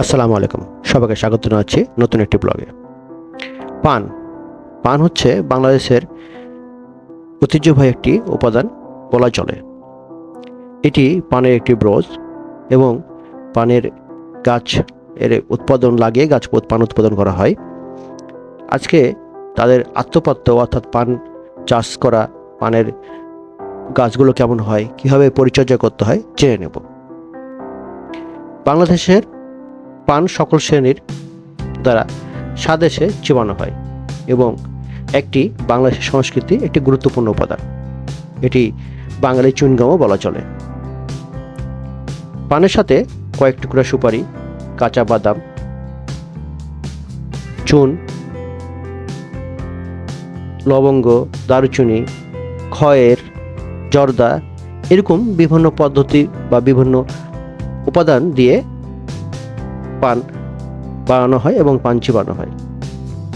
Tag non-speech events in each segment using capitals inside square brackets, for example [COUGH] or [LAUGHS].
আসসালামু আলাইকুম। সবাইকে স্বাগত জানাচ্ছি নতুন একটি ব্লগে। পান। পান হচ্ছে বাংলাদেশের ঐতিহ্যবাহী একটি উপাদান বলা চলে। এটি পানের একটি ব্রজ এবং পানের গাছ এর উৎপাদন লাগিয়ে গাছ পান উৎপাদন করা হয়। আজকে তাদের আত্মপাত্য অর্থাৎ পান চাষ করা পানের গাছগুলো কেমন হয়, কীভাবে পরিচর্যা করতে হয়, জেনে নেব। বাংলাদেশের পান সকল শ্রেণির দ্বারা স্বাদেশে চিবানো হয় এবং একটি বাংলাদেশের সংস্কৃতি একটি গুরুত্বপূর্ণ উপাদান। এটি বাঙালি চুনগামও বলা চলে। পানের সাথে কয়েক টুকরা সুপারি, কাঁচা বাদাম, চুন, লবঙ্গ, দারুচিনি, খয়ের, জর্দা এরকম বিভিন্ন পদ্ধতি বা বিভিন্ন উপাদান দিয়ে পান বানানো হয় এবং পান চিবানো হয়।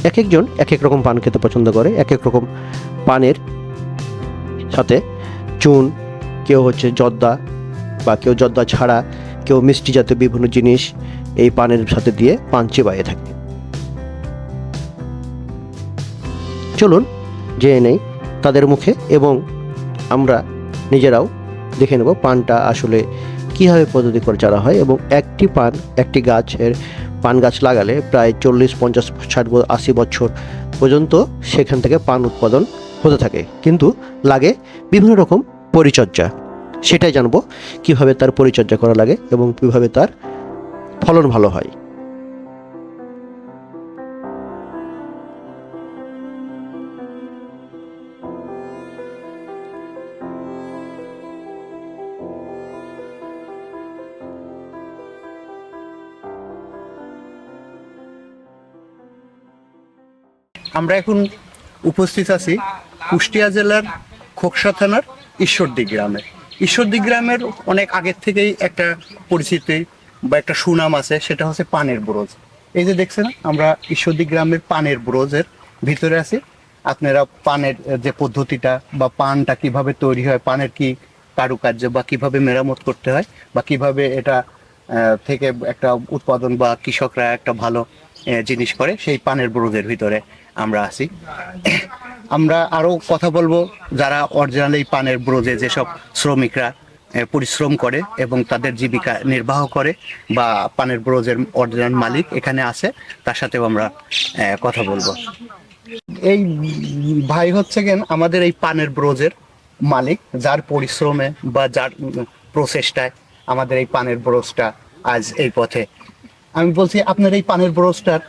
এক একজন এক এক রকম পান খেতে পছন্দ করে এক এক রকম পানের সাথে চুন, কেউ হচ্ছে জর্দা বা কেউ জর্দা ছাড়া, কেউ মিষ্টি জাতীয় বিভিন্ন জিনিস এই পানের সাথে দিয়ে পান চিবাইয়ে থাকে। চলুন জেনে নেই তাদের মুখে এবং আমরা নিজেরাও দেখে নেব পানটা আসলে কীভাবে পদ্ধতি করে চারা হয় এবং একটি পান, একটি গাছের পান গাছ লাগালে প্রায় চল্লিশ, পঞ্চাশ, ষাট, আশি বছর পর্যন্ত সেখান থেকে পান উৎপাদন হতে থাকে। কিন্তু লাগে বিভিন্ন রকম পরিচর্যা। সেটাই জানব কীভাবে তার পরিচর্যা করা লাগে এবং কীভাবে তার ফলন ভালো হয়। আমরা এখন উপস্থিত আছি কুষ্টিয়া জেলার খোকসা থানার ঈশ্বরদী গ্রামে। ঈশ্বরদী গ্রামের অনেক আগের থেকেই একটা পরিচিতি বা একটা সুনাম আছে, সেটা হচ্ছে পানের ব্রোজ। এই যে দেখছেন, আমরা ঈশ্বরদী গ্রামের পানের ব্রোজের ভিতরে আছি। আপনারা পানের যে পদ্ধতিটা বা পানটা কীভাবে তৈরি হয়, পানের কি কারুকার্য বা কীভাবে মেরামত করতে হয় বা কীভাবে এটা থেকে একটা উৎপাদন বা কৃষকরা একটা ভালো জিনিস করে সেই পানের ব্রোজের ভিতরে। আমরা আছি। আমরা আরও কথা বলব যারা অরিজিনাল এই পানের ব্রোজে যেসব শ্রমিকরা পরিশ্রম করে এবং তাদের জীবিকা নির্বাহ করে বা পানের ব্রোজের অরিজিনাল মালিক এখানে আছে, তার সাথেও আমরা কথা বলব। এই ভাই হচ্ছে কেন আমাদের এই পানের ব্রোজের মালিক, যার পরিশ্রমে বা যার প্রচেষ্টায় আমাদের এই পানের ব্রোজটা আজ এই পথে। আমি বলছি, আপনার এই পানের ব্রোজটার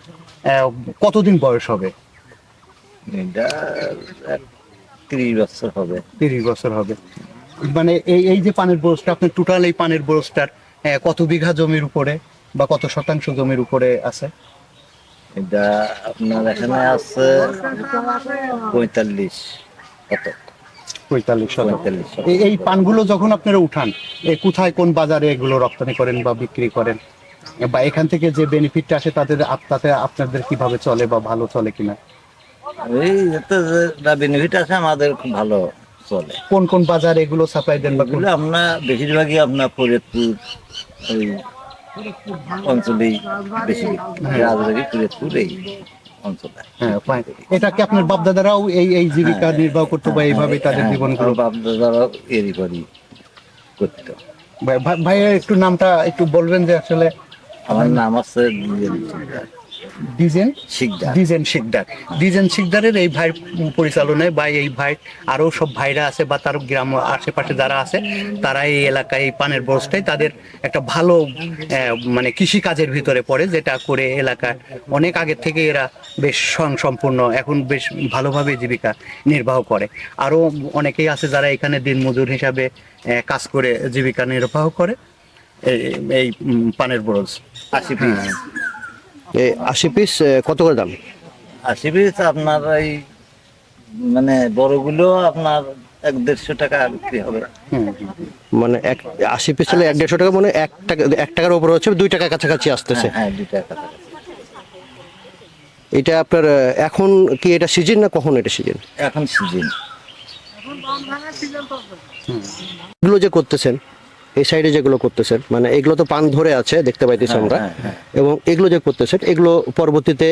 কতদিন বয়স হবে? এটা ত্রিশ বছর হবে। তিরিশ বছর হবে। মানে এই এই যে পানের ব্রোজটা আপনার টোটাল এই পানের ব্রোজটার কত বিঘা জমির উপরে বা কত শতাংশ জমির উপরে আছে? এটা আপনার এখানে আছে পঁয়তাল্লিশ কত পঁয়তাল্লিশ শতক। পঁয়তাল্লিশ এই- পানগুলো যখন আপনারা উঠান কোথায় কোন বাজারে এগুলো রপ্তানি করেন বা বিক্রি করেন? বা এখান থেকে যে বেনিফিটটা আসে তাদের তাতে আপনাদের কীভাবে চলে বা ভালো চলে কিনা? এই এতে যে বেনিফিট আছে আমাদের খুব ভালো চলে। কোন কোন বাজারে এগুলো সাপ্লাই দেন বা এগুলো আমরা বেশিরভাগই আপনার ফরিদপুর ওই অঞ্চলেই বেশি রাজবাড়ি ফরিদপুর এই অঞ্চলে। হ্যাঁ এটা কি আপনার বাপদাদারাও এই এই জীবিকা নির্বাহ করতো বা এইভাবে তাদের হ্যাঁ, জীবনগুলো? আমার বাপ দাদারাও এরই করি করতো। ভাই- ভাই- ভাইয়া একটু নামটা একটু বলবেন যে আসলে আমার নাম আছে ডিজেন শিকদার। ডিজেন শিকদার। ডিজেন শিকদারের এই ভাই পরিচালনায় বা এই ভাই আরও সব ভাইরা আছে বা তার গ্রাম আশেপাশে যারা আছে তারা এই এলাকায় এই পানের বস্তায় তাদের একটা ভালো মানে কৃষি কাজের ভিতরে পড়ে যেটা করে এলাকার অনেক আগে থেকে এরা বেশ সম্পূর্ণ এখন বেশ ভালোভাবে জীবিকা নির্বাহ করে। আরও অনেকেই আছে যারা এখানে দিনমজুর হিসাবে কাজ করে জীবিকা নির্বাহ করে এই- পানের বরজ। আশি আশি পিস কত করে দাম? আশি পিস আপনার এই মানে বড়গুলো আপনার এক দেড়শো টাকা বিক্রি হবে। মানে এক আশি পিস হলে এক দেড়শো টাকা মানে এক টাকা এক টাকার উপরে হচ্ছে দুই টাকা কাছাকাছি আসতেছে। হ্যাঁ দু টাকা এটা আপনার এখন কি এটা সিজন না কখন এটা সিজন এখন সিজন এগুলো যে করতেছেন এই সাইডে যেগুলো করতেছেন মানে এগুলো তো পান ধরে আছে দেখতে পাইতেছি হ্যাঁ, আমরা হ্যাঁ, হ্যাঁ। এবং এগুলো যে করতেছেন এগুলো পরবর্তীতে।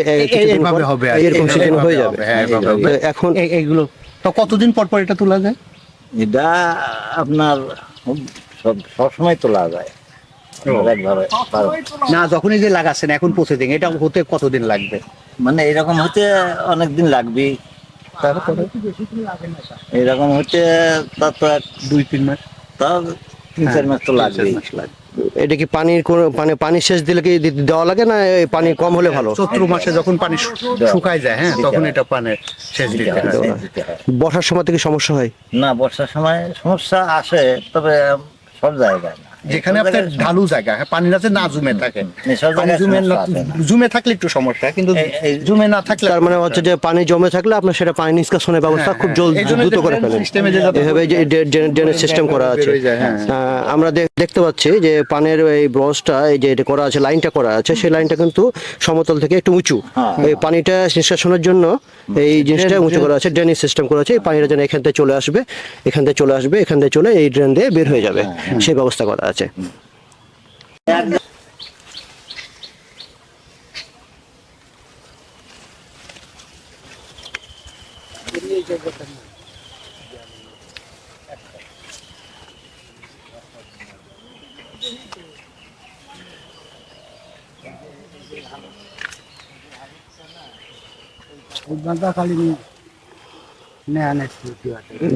এরকম সিজন হয়ে যাবে। হ্যাঁ। তো এখন এইগুলো তো কতদিন পর পর এটা তোলা যায়? এটা আপনার সবসময় তোলা যায়। না যখনই যে লাগাচ্ছেন এখন প্রসেসিং এটা হতে কতদিন লাগবে? মানে এরকম হতে অনেক দিন লাগবে তারপরে? এরকম হতে তা তো এক দুই তিন মাস? তাও তিন চার মাস তো লাগবে। এটা কি পানির মানে পানি শেষ দিলে কি দেওয়া লাগে না পানি কম হলে ভালো? চৈত্র মাসে যখন পানি শুকায় যায় হ্যাঁ তখন এটা পানি শেষ দিতে হয় হয়। বর্ষার সময় থেকে সমস্যা হয়? না বর্ষার সময় সমস্যা আসে তবে সব জায়গায় না। যেখানে আপনার ঢালু জায়গা হ্যাঁ, পানি যাতে না জমে থাকে। জমে থাকলে একটু সমস্যা কিন্তু জমে না থাকলে তার মানে হচ্ছে যে পানি জমে থাকলে আপনার সেটা পানি নিষ্কাশনের ব্যবস্থা খুব জলদি এই দ্রুত করে ফেলেন। এভাবে যে ড্রেনেজ সিস্টেম করা আছে। হ্যাঁ। আমরা দেখ- দেখতে পাচ্ছি যে পানের এই ব্রসটা এই যে এটা করা আছে লাইনটা করা আছে সেই লাইনটা কিন্তু সমতল থেকে একটু উঁচু। হ্যাঁ। এই পানিটা নিষ্কাশনের জন্য এই জিনিসটা উঁচু করা আছে ড্রেনেজ সিস্টেম করা আছে। এই পানিটা যেন এখান থেকে চলে আসবে এখান থেকে চলে আসবে এখান থেকে চলে এই ড্রেন দিয়ে বের হয়ে যাবে। সেই ব্যবস্থা করা আছে।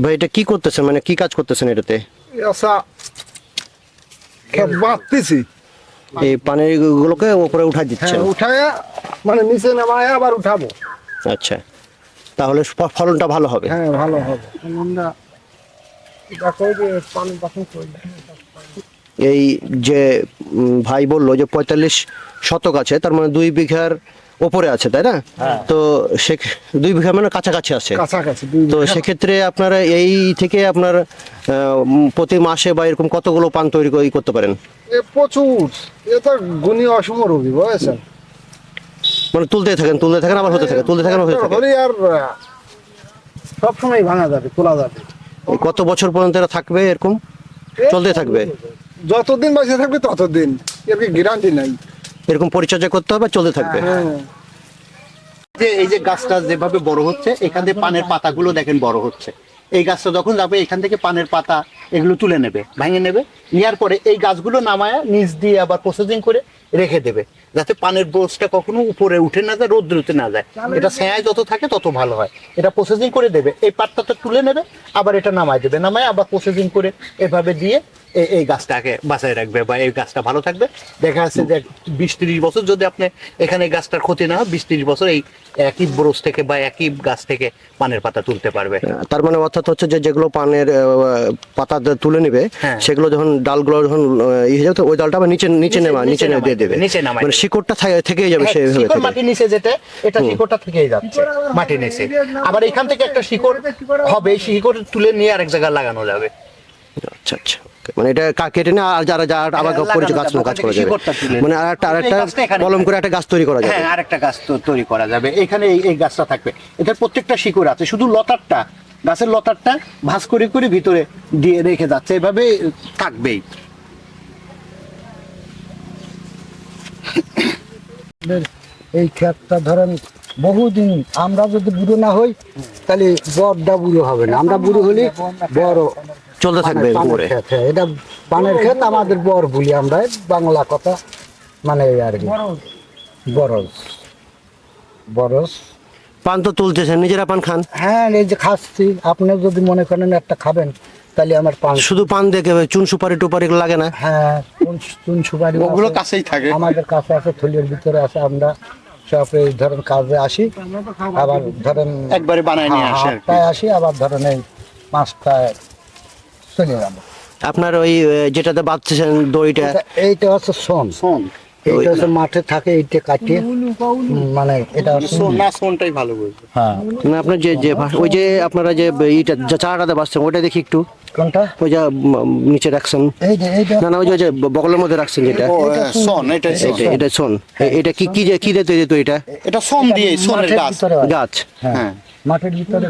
ভাই এটা কি করতেছেন? মানে কি কাজ করতেছেন এটাতে? আচ্ছা বাঁধতেছি এই পানির গুলোকে উপরে উঠা দিচ্ছে হ্যাঁ উঠায় মানে নিচে নামায় আবার উঠাবো। আচ্ছা। তাহলে ফলনটা ভালো হবে। হ্যাঁ ভালো হবে। এই যে ভাই বলল যে পঁয়তাল্লিশ শতক আছে তার মানে দুই বিঘার ওপরে আছে তাই না? তো সে দুই বিঘা মানে কাছাকাছি আছে। তো সেক্ষেত্রে আপনারা এই থেকে আপনার প্রতি মাসে বা এরকম কতগুলো পান তৈরি করে- করতে পারেন? প্রচুর। এ তো গুণী অসম রবি বুঝেছেন? মানে তুলতে থাকেন তুলতে থাকেন আবার হতে থাকে তুলতে থাকেন হতে থাকে। আর সব সময় ভাঙা যাবে তোলা যাবে। কত বছর পর্যন্ত এরা থাকবে এরকম? চলতে থাকবে? যতদিন বেঁচে থাকবে ততদিন। এর কি গ্যারান্টি নাই। এরকম পরিচর্যা করতে হবে চলতে থাকবে। হ্যাঁ যে এই যে গাছটা যেভাবে বড় হচ্ছে এখান থেকে পানের পাতাগুলো দেখেন বড় হচ্ছে। এই গাছটা যখন যাবে এখান থেকে পানের পাতা এগুলো তুলে নেবে ভেঙে নেবে নেওয়ার পরে এই গাছগুলো নামায় নিচ দিয়ে আবার প্রসেসিং করে রেখে দেবে যাতে পানের বোঝটা কখনো উপরে উঠে না যায় রোদ্রুতে না যায়। এটা ছায়ায় যত থাকে তত ভালো হয়। এটা প্রসেসিং করে দেবে এই পাটটা তুলে নেবে আবার এটা নামায় দেবে নামায় আবার প্রসেসিং করে এভাবে দিয়ে এই- গাছটাকে বাঁচায় রাখবে বা এই গাছটা ভালো থাকবে। দেখা যাচ্ছে যে বিশ তিরিশ বছর যদি আপনি এখানে গাছটার ক্ষতি না হয় বিশ তিরিশ বছর এই একই ব্রোস থেকে বা একই গাছ থেকে পানের পাতা তুলতে পারবে। তার মানে অর্থাৎ হচ্ছে যে যেগুলো পানের পাতা তুলে নিবে হ্যাঁ। সেগুলো যখন ডালগুলো যখন ইয়ে হয়ে যাবে ওই ডালটা আবার নিচে নিচে নেমা নিচে নামায় দিয়ে দেবে। নিচে নামায় মানে শিকড়টা থাকে- থেকেই যাবে হ্যাঁ, সেইভাবে মাটির নিচে যেতে এটা শিকড়টা থেকেই যাচ্ছে মাটির নিচে। আবার এখান থেকে একটা শিকড় হবে শিকড় তুলে নিয়ে আরেক জায়গায় লাগানো যাবে। আচ্ছা আচ্ছা. মানে এটা কেটে না আর যারা যারা আবার হ্যাঁ, পরিচয় গাছ কাজ করা যাবে। মানে আর একটা আর একটা কলম করে একটা গাছ তৈরি করা যাবে। হ্যাঁ আরেকটা গাছ তৈরি করা যাবে। এখানে এই এই গাছটা থাকবে। এটার প্রত্যেকটা শিকড় আছে শুধু লতারটা। গাছের লতারটা ভাঁজ করে করে ভিতরে দিয়ে রেখে যাচ্ছে। এভাবে থাকবেই। এই ক্ষেতটা ধরেন বহুদিন আমরা যদি বুড়ো না হই তাহলে বড়টা বুড়ো হবে না। আমরা বুড়ো হলে বড় চলতে থাকবে ক্ষেত, হ্যাঁ, এটা পানের ক্ষেত আমাদের বর বলি আমরা বাংলা কথা মানে আর কি। বরজ। বরজ। পান তো তুলতেছেন নিজেরা পান খান? হ্যাঁ এই যে খাচ্ছি আপনি যদি মনে করেন একটা খাবেন তাহলে আমার পান শুধু পান দেখে চুন সুপারি টুপারি লাগে না? হ্যাঁ চুন- চুন সুপারি ওগুলো কাছেই থাকে। আমাদের কাছে আছে থলির ভিতরে আছে আমরা সব ধরেন কাজে আসি আবার ধরেন একবারে বানায় নিয়ে আসি আর আসি আবার ধরেন এই পাঁচটায় চলে যাব। আপনার ওই যেটাতে বাঁধতেছেন দড়িটা এইটা হচ্ছে সোন। শোন এইটা হচ্ছে মাঠে থাকে এইটা কাটিয়ে মানে এটা না শোনটাই ভালো বলবে হ্যাঁ। না আপনার যে যে ওই যে আপনারা যে এইটা যে চারাটাতে বাঁচছেন ওইটা দেখি একটু। কোনটা? ওই যে নিচে রাখছেন। না না ওই যে ওই যে বগলের মধ্যে রাখছেন যেটা। এটা এটা- এটা শোন এটা কি কি যে কি দিয়ে তৈরি তো এটা? এটা সোম দিয়ে সোনের গাছ। গাছ। হ্যাঁ। মাটির ভিতরে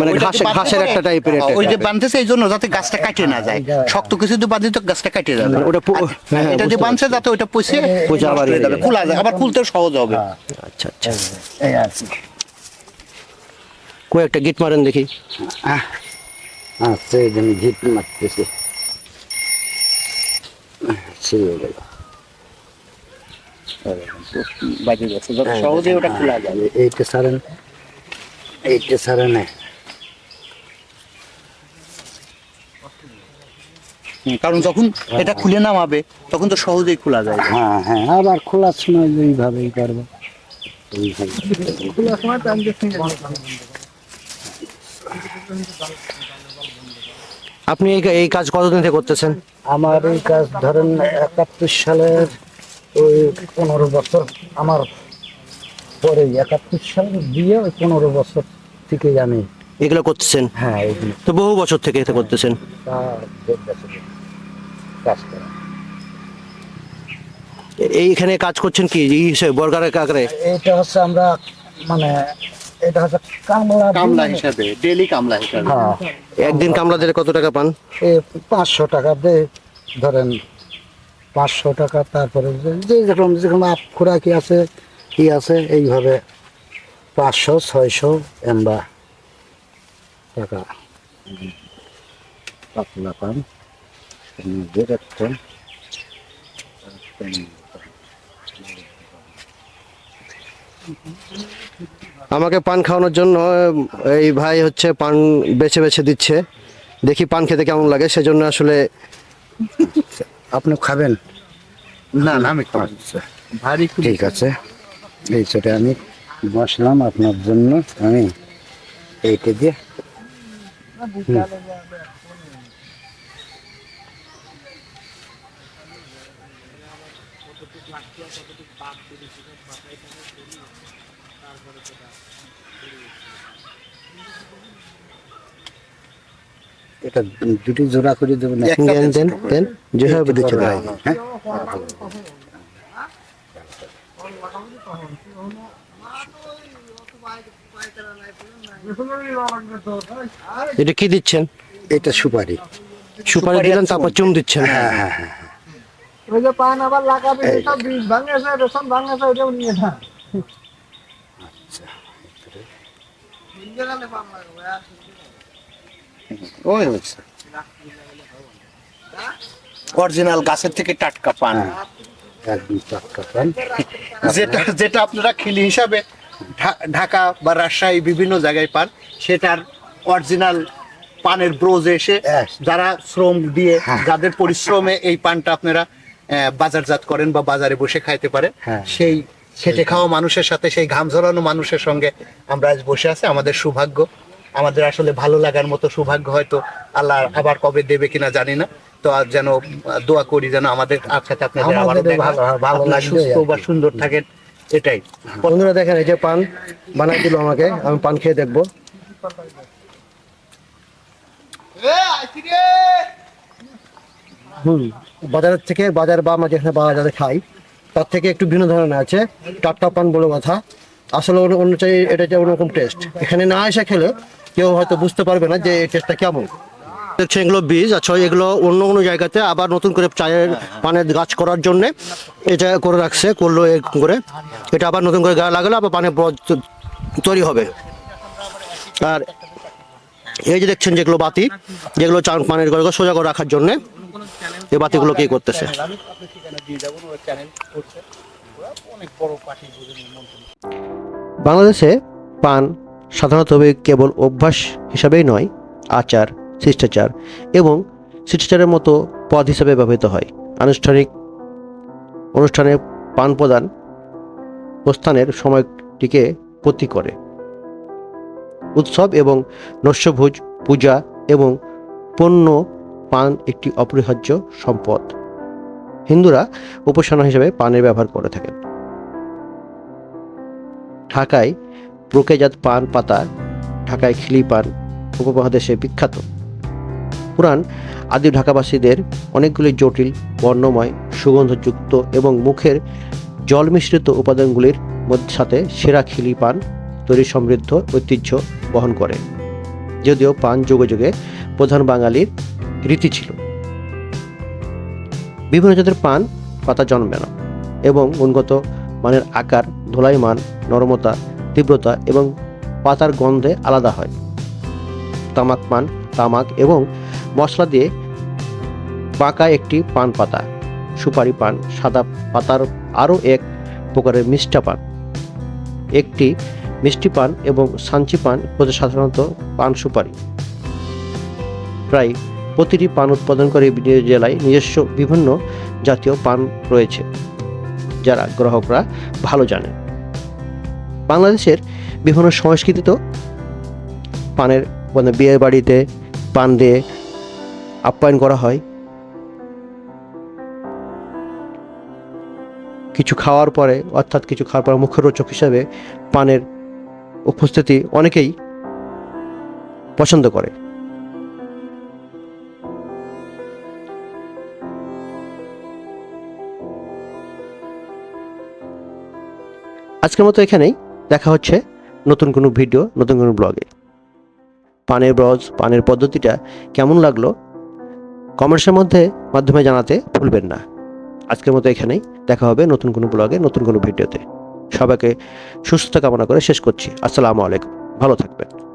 মানে ওইটা ঘাসের? একটা টাইপের হ্যাঁ, ওই যে বাঁধতেছে এই জন্য যাতে গাছটা কাটে না যায়। শক্ত কিছু দিয়ে বাঁধি তো গাছটা কাটে যাবে। ওটা হ্যাঁ, হ্যাঁ, এটা যে বাঁধছে যাতে ওইটা পচে পচে আবার হয়ে যাবে। খোলা যায়। আবার খুলতেও সহজ হবে। আচ্ছা আচ্ছা। এই আর কই একটা গিট মারেন দেখি। আচ্ছা এই জন্য ঝিট মারতেছে। ছিঁড়ে গেল। যত সহজে ওটা খোলা যাবে এইটা সারেন এইটা হুম, কারণ যখন এটা খুলে নামাবে তখন তো সহজেই খোলা যায়। হ্যাঁ হ্যাঁ আবার খোলার সময় এইভাবেই করব। আপনি এই এই কাজ কতদিন থেকে করতেছেন? আমার এই কাজ ধরেন একাত্তর সালের ওই পনেরো বছর আমার পরে একাত্তর সালের দিয়ে ওই পনেরো বছর থেকে আমি এগুলো করতেছেন? হ্যাঁ তো বহু বছর থেকে এটা করতেছেন? কাজ করা। এইখানে কাজ করছেন কি? এই হিসেবে বর্গারের কাকরে এইটা হচ্ছে আমরা মানে এটা হচ্ছে কামলা কামলা হিসাবে ডেলি কামলা হিসাবে। হ্যাঁ। একদিন কামলাদের কত টাকা পান? এই পাঁচশো টাকা দে ধরেন পাঁচশো টাকা তারপরে যে- যে যেরকম যেরকম আপ খোরাকি আছে কি আছে এইভাবে পাঁচশো ছয়শো এমবা টাকা। পাতলা পান আমাকে পান খাওয়ানোর জন্য এই ভাই হচ্ছে পান বেছে বেছে দিচ্ছে। দেখি পান খেতে কেমন লাগে সেজন্য আসলে আপনি খাবেন? না না আমি। ভারী ঠিক আছে। এই ছোটে আমি বসলাম আপনার জন্য আমি এইটা দিয়ে। এটা দুটি জোড়া করে দেবেন দেন দেন দেন। যেভাবে দিচ্ছে হ্যাঁ এটা কি দিচ্ছেন? এটা সুপারি। সুপারি দিলেন তারপর চুম দিচ্ছেন। ওই যে পান আবার লাগাবে সব বীজ ভাঙেছে রেশন ভাঙেছে ওটাও নিয়ে না ওই অরিজিনাল গাছের থেকে টাটকা পান। [LAUGHS] যেটা যেটা আপনারা খিলি হিসাবে ঢাকা বা রাজশাহী বিভিন্ন জায়গায় পান সেটার অরিজিনাল পানের ব্রোজ এসে যারা শ্রম দিয়ে হ্যাঁ। যাদের পরিশ্রমে এই পানটা আপনারা বাজারজাত করেন বা বাজারে বসে খাইতে পারেন হ্যাঁ। সেই খেটে খাওয়া মানুষের সাথে সেই ঘাম ঝরানো মানুষের সঙ্গে আমরা আজ বসে আছি আমাদের সৌভাগ্য আমাদের আসলে ভালো লাগার মতো সৌভাগ্য হয়তো আল্লাহ আবার কবে দেবে কিনা জানি না তো আর যেন দোয়া করি যেন আমাদের সাথে আপনাদের আবারও ভালো ভালো সুস্থ বা সুন্দর থাকেন এটাই। বন্ধুরা দেখেন এই যে পান বানাই দিল আমাকে আমি পান খেয়ে দেখব। হুম বাজারের থেকে বাজার বা আমরা যেখানে বাজারে খাই তার থেকে একটু ভিন্ন ধরনের আছে টাটকা পান বলে কথা। আসলে অন্য- অন্য চাই এটা যে অন্যরকম টেস্ট এখানে না এসে খেলে কেউ হয়তো বুঝতে পারবে না যে এই টেস্টটা কেমন। দেখছেন এগুলো বীজ আচ্ছা এগুলো অন্য কোনো জায়গাতে আবার নতুন করে চায়ের পানের গাছ করার জন্য এটা করে রাখছে, করল এ করে। এটা আবার নতুন করে গায়ে লাগালে আবার পানের তৈরি হবে। আর এই যে দেখছেন যেগুলো বাতি, যেগুলো চান পানের ঘরে সোজা করে রাখার জন্য এই বাতিগুলো কি করতেছে? বাংলাদেশে পান সাধারণত কেবল অভ্যাস হিসাবেই নয়, আচার শিষ্টাচার এবং শিষ্টাচারের মতো পদ হিসাবে ব্যবহৃত হয়। আনুষ্ঠানিক অনুষ্ঠানে পান প্রদান প্রস্থানের সময়টিকে প্রতীক করে। উৎসব এবং নস্যভোজ পূজা এবং পণ্য পান একটি অপরিহার্য সম্পদ। হিন্দুরা উপাসনা হিসেবে পানের ব্যবহার করে থাকেন। ঢাকায় প্রক্রিয়াজাত পান পাতা, ঢাকায় খিলি পান উপমহাদেশে বিখ্যাত। পুরাণ আদি ঢাকাবাসীদের অনেকগুলি জটিল, বর্ণময়, সুগন্ধযুক্ত এবং মুখের জল মিশ্রিত উপাদানগুলির মধ্যে সাথে সেরা খিলি পান তৈরি সমৃদ্ধ ঐতিহ্য বহন করে, যদিও পান যুগে যুগে প্রধান বাঙালির রীতি ছিল। বিভিন্ন জাতের পান পাতা জন্মে না এবং গুণগত মানের আকার ধোলাইমান নরমতা, তীব্রতা এবং পাতার গন্ধে আলাদা হয়। তামাক পান, তামাক এবং মশলা দিয়ে পাকা একটি পান পাতা, সুপারি পান, সাদা পাতার আরও এক প্রকারের মিষ্টা পান। একটি মিষ্টি পান এবং সাঞ্চি পান সাধারণত পান সুপারি। প্রায় প্রতিটি পান উৎপাদনকারী জেলায় নিজস্ব বিভিন্ন জাতীয় পান রয়েছে, যারা গ্রাহকরা ভালো জানে বাংলাদেশের বিভিন্ন সংস্কৃতিতেও পানের মানে বিয়ে বাড়িতে পান দিয়ে আপ্যায়ন করা হয়। কিছু খাওয়ার পরে, অর্থাৎ কিছু খাওয়ার পরে মুখরোচক হিসাবে পানের উপস্থিতি অনেকেই পছন্দ করে। আজকের মতো এখানেই দেখা হচ্ছে নতুন কোনো ভিডিও, নতুন কোনো ব্লগে। পানের ব্রজ পানের পদ্ধতিটা কেমন লাগল কমেন্টসের মধ্যে মাধ্যমে জানাতে ভুলবেন না। আজকের মতো এখানেই। দেখা হবে নতুন কোনো ব্লগে, নতুন কোনো ভিডিওতে। সবাইকে সুস্থতা কামনা করে শেষ করছি। আসসালামু আলাইকুম। ভালো থাকবেন।